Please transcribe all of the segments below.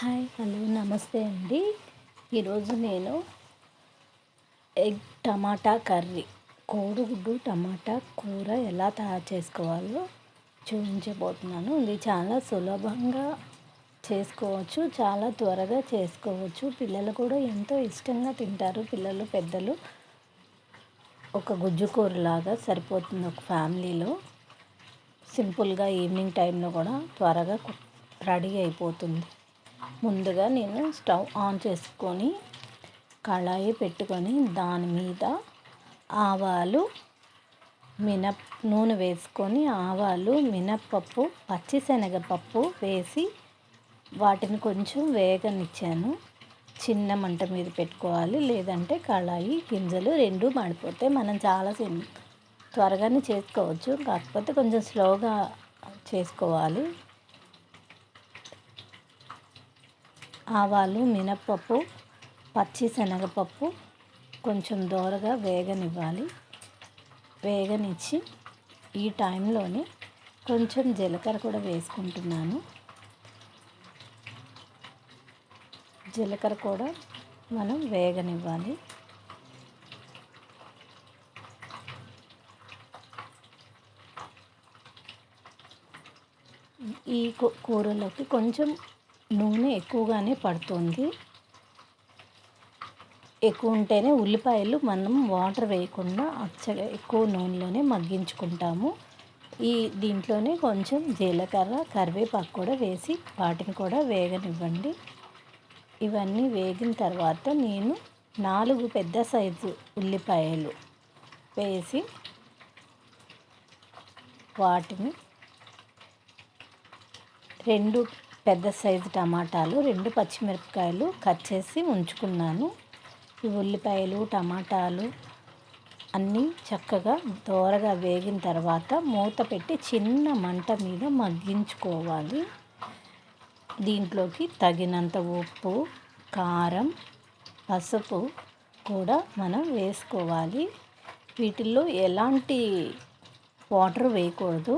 Hi hello నమస్తే అండి. ఈరోజు నేను ఎగ్ టమాటా కర్రీ కోడిగుడ్డు టమాటా కూర ఎలా తయారు చేసుకోవాలో చూపించబోతున్నాను. ఇది చాలా సులభంగా చేసుకోవచ్చు చాలా త్వరగా చేసుకోవచ్చు. పిల్లలు కూడా ఎంతో ఇష్టంగా తింటారు. పిల్లలు పెద్దలు ఒక గుజ్జు కూరలాగా సరిపోతుంది ఒక ఫ్యామిలీలో. సింపుల్గా ఈవినింగ్ టైంలో కూడా త్వరగా రెడీ అయిపోతుంది. ముందుగా నేను స్టవ్ ఆన్ చేసుకొని కళాయి పెట్టుకొని దాని మీద ఆవాలు మినప్ నూనె వేసుకొని ఆవాలు మినప్పప్పు పచ్చిశనగపప్పు వేసి వాటిని కొంచెం వేగనిచ్చాను. చిన్న మంట మీద పెట్టుకోవాలి. లేదంటే కళాయి గింజలు రెండు మాడిపోతే మనం చాలా త్వరగానే చేసుకోవచ్చు. కాకపోతే కొంచెం స్లోగా చేసుకోవాలి. ఆవాలు మినప్పప్పు పచ్చి శనగపప్పు కొంచెం దోరగా వేగనివ్వాలి. వేగనిచ్చి ఈ టైంలోనే కొంచెం జీలకర్ర కూడా వేసుకుంటున్నాను. జీలకర్ర కూడా మనం వేగనివ్వాలి. ఈ కూరలోకి కొంచెం నూనె ఎక్కువగానే పడుతుంది. ఎక్కువ ఉంటేనే ఉల్లిపాయలు మనం వాటర్ వేయకుండా అచ్చగా ఎక్కువ నూనెలోనే మగ్గించుకుంటాము. ఈ దీంట్లోనే కొంచెం జీలకర్ర కరివేపాకు కూడా వేసి వాటిని కూడా వేగనివ్వండి. ఇవన్నీ వేగిన తర్వాత నేను నాలుగు పెద్ద సైజు ఉల్లిపాయలు వేసి వాటిని రెండు పెద్ద సైజు టమాటాలు రెండు పచ్చిమిరపకాయలు కట్ చేసి ఉంచుకున్నాను. ఈ ఉల్లిపాయలు టమాటాలు అన్నీ చక్కగా దోరగా వేగిన తర్వాత మూత పెట్టి చిన్న మంట మీద మగ్గించుకోవాలి. దీంట్లోకి తగినంత ఉప్పు కారం పసుపు కూడా మనం వేసుకోవాలి. వీటిల్లో ఎలాంటి వాటర్ వేయకూడదు.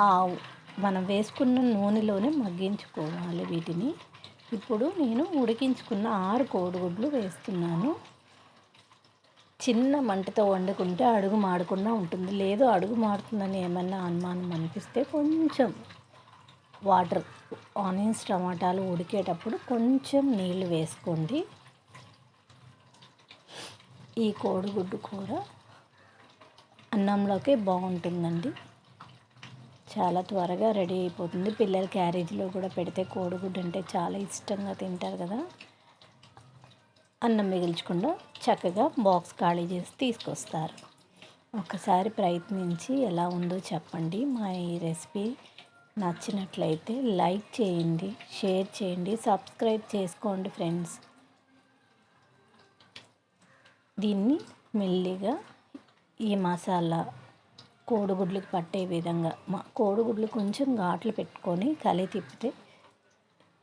ఆ మనం వేసుకున్న నూనెలోనే మగ్గించుకోవాలి వీటిని. ఇప్పుడు నేను ఉడికించుకున్న ఆరు కోడిగుడ్లు వేస్తున్నాను. చిన్న మంటతో వండుకుంటే అడుగు మాడకుండా ఉంటుంది. లేదు అడుగు మాడుతుందని ఏమన్నా అనుమానం అనిపిస్తే కొంచెం వాటర్ ఆనియన్స్ టమాటాలు ఉడికేటప్పుడు కొంచెం నీళ్ళు వేసుకోండి. ఈ కోడిగుడ్డు కూర అన్నంలోకే బాగుంటుందండి. చాలా త్వరగా రెడీ అయిపోతుంది. పిల్లల క్యారేజీలో కూడా పెడితే కోడిగుడ్డు అంటే చాలా ఇష్టంగా తింటారు కదా. అన్నం మిగిల్చకుండా చక్కగా బాక్స్ ఖాళీ చేసి తీసుకొస్తారు. ఒకసారి ప్రయత్నించి ఎలా ఉందో చెప్పండి. మా ఈ రెసిపీ నచ్చినట్లయితే లైక్ చేయండి షేర్ చేయండి సబ్స్క్రైబ్ చేసుకోండి ఫ్రెండ్స్. దీన్ని మెల్లిగా ఈ మసాలా కోడిగుడ్లకి పట్టే విధంగా మా కోడిగుడ్లు కొంచెం ఘాట్లు పెట్టుకొని కలి తిప్పితే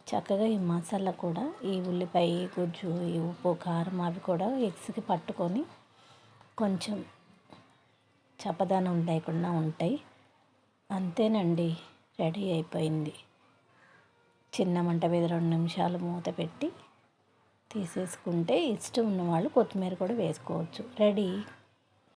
చక్కగా ఈ మసాలా కూడా ఈ ఉల్లిపాయ గుజ్జు ఈ ఉప్పు కారం అవి కూడా ఎగ్స్కి పట్టుకొని కొంచెం చప్పదనం లేకుండా ఉంటాయి. అంతేనండి రెడీ అయిపోయింది. చిన్న మంట మీద రెండు నిమిషాలు మూత పెట్టి తీసేసుకుంటే ఇష్టం ఉన్నవాళ్ళు కొత్తిమీర కూడా వేసుకోవచ్చు. రెడీ?